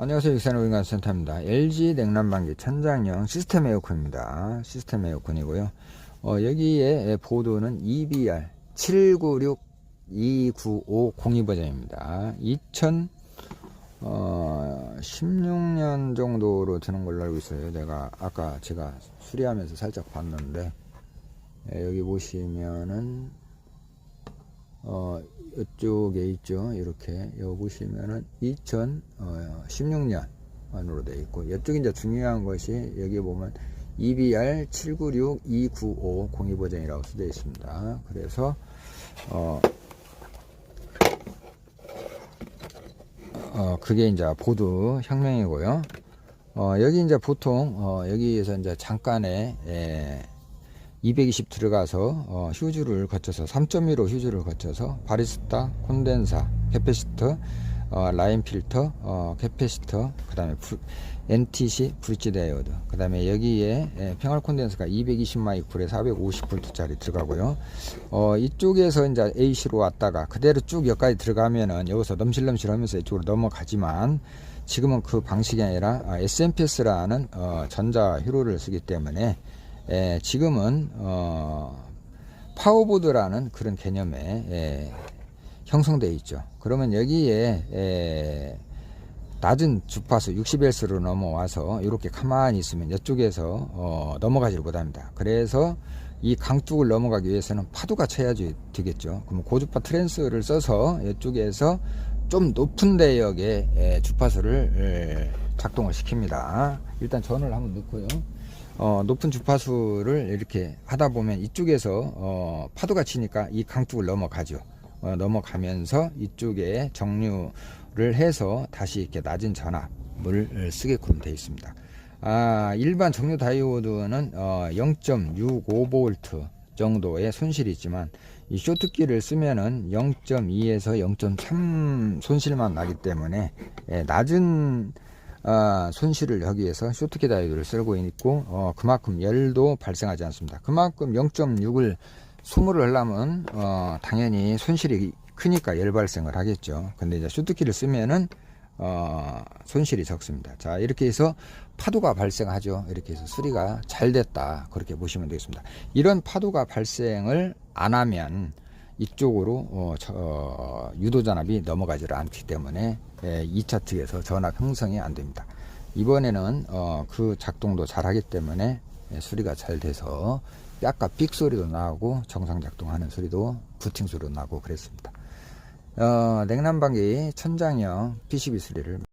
안녕하세요. 육산의 인간센터입니다. LG 냉난방기 천장형 시스템 에어컨입니다. 시스템 에어컨이고요. 어, 여기에 보드는 EBR 796-29502 버전입니다. 2016년 정도로 드는 걸로 알고 있어요. 내가 아까 제가 수리하면서 살짝 봤는데 예, 여기 보시면은 어, 이쪽에 있죠. 이렇게 여기 보시면은 2016년 안으로 되어 있고 이쪽에 이제 중요한 것이 여기 보면 EBR 796-295 02 버전이라고 쓰여 있습니다. 그래서 어, 어 그게 이제 보드 혁명이고요. 어, 여기 이제 보통 어, 여기에서 이제 잠깐의 예, 220 들어가서 어, 휴즈를 거쳐서 3.15 휴즈를 거쳐서 바리스타, 콘덴사, 캐패시터, 어, 라인 필터, 어, 캐패시터, 그 다음에 NTC 브릿지 다이오드, 그 다음에 여기에 예, 평활 콘덴서가 220 마이크로에 450 볼트짜리 들어가고요. 어, 이쪽에서 이제 AC로 왔다가 그대로 쭉 여기까지 들어가면은 여기서 넘실넘실 하면서 이쪽으로 넘어가지만 지금은 그 방식이 아니라 아, SMPS라는 어, 전자 휴로를 쓰기 때문에 에, 지금은 어, 파워보드라는 그런 개념에 에, 형성되어 있죠. 그러면 여기에 에, 낮은 주파수 60Hz로 넘어와서 이렇게 가만히 있으면 이쪽에서 어, 넘어가지를 못합니다. 그래서 이 강둑을 넘어가기 위해서는 파도가 쳐야지 되겠죠. 그럼 고주파 트랜스를 써서 이쪽에서 좀 높은 대역의 에, 주파수를 에, 작동을 시킵니다. 일단 전을 한번 넣고요. 어, 높은 주파수를 이렇게 하다 보면 이쪽에서 어, 파도가 치니까 이 강둑을 넘어가죠. 어, 넘어가면서 이쪽에 정류를 해서 다시 이렇게 낮은 전압을 쓰게끔 되어 있습니다. 아, 일반 정류 다이오드는 어, 0.65V 정도의 손실이 있지만 이 쇼트키를 쓰면은 0.2에서 0.3 손실만 나기 때문에 예, 낮은 어, 손실을 하기 위해서 쇼트키 다이오드를 쓰고 있고 어, 그만큼 열도 발생하지 않습니다. 그만큼 0.6을 20을 하려면 어, 당연히 손실이 크니까 열 발생을 하겠죠. 근데 이제 쇼트키를 쓰면은 어, 손실이 적습니다. 자, 이렇게 해서 파도가 발생하죠. 이렇게 해서 수리가 잘 됐다. 그렇게 보시면 되겠습니다. 이런 파도가 발생을 안 하면 이쪽으로 어, 저, 어, 유도 전압이 넘어가지를 않기 때문에 예, 2차 측에서 전압 형성이 안 됩니다. 이번에는 어, 그 작동도 잘 하기 때문에 예, 수리가 잘 돼서 약간 삑 소리도 나고 정상 작동하는 소리도 부팅 소리도 나고 그랬습니다. 어, 냉난방기 천장형 PCB 수리를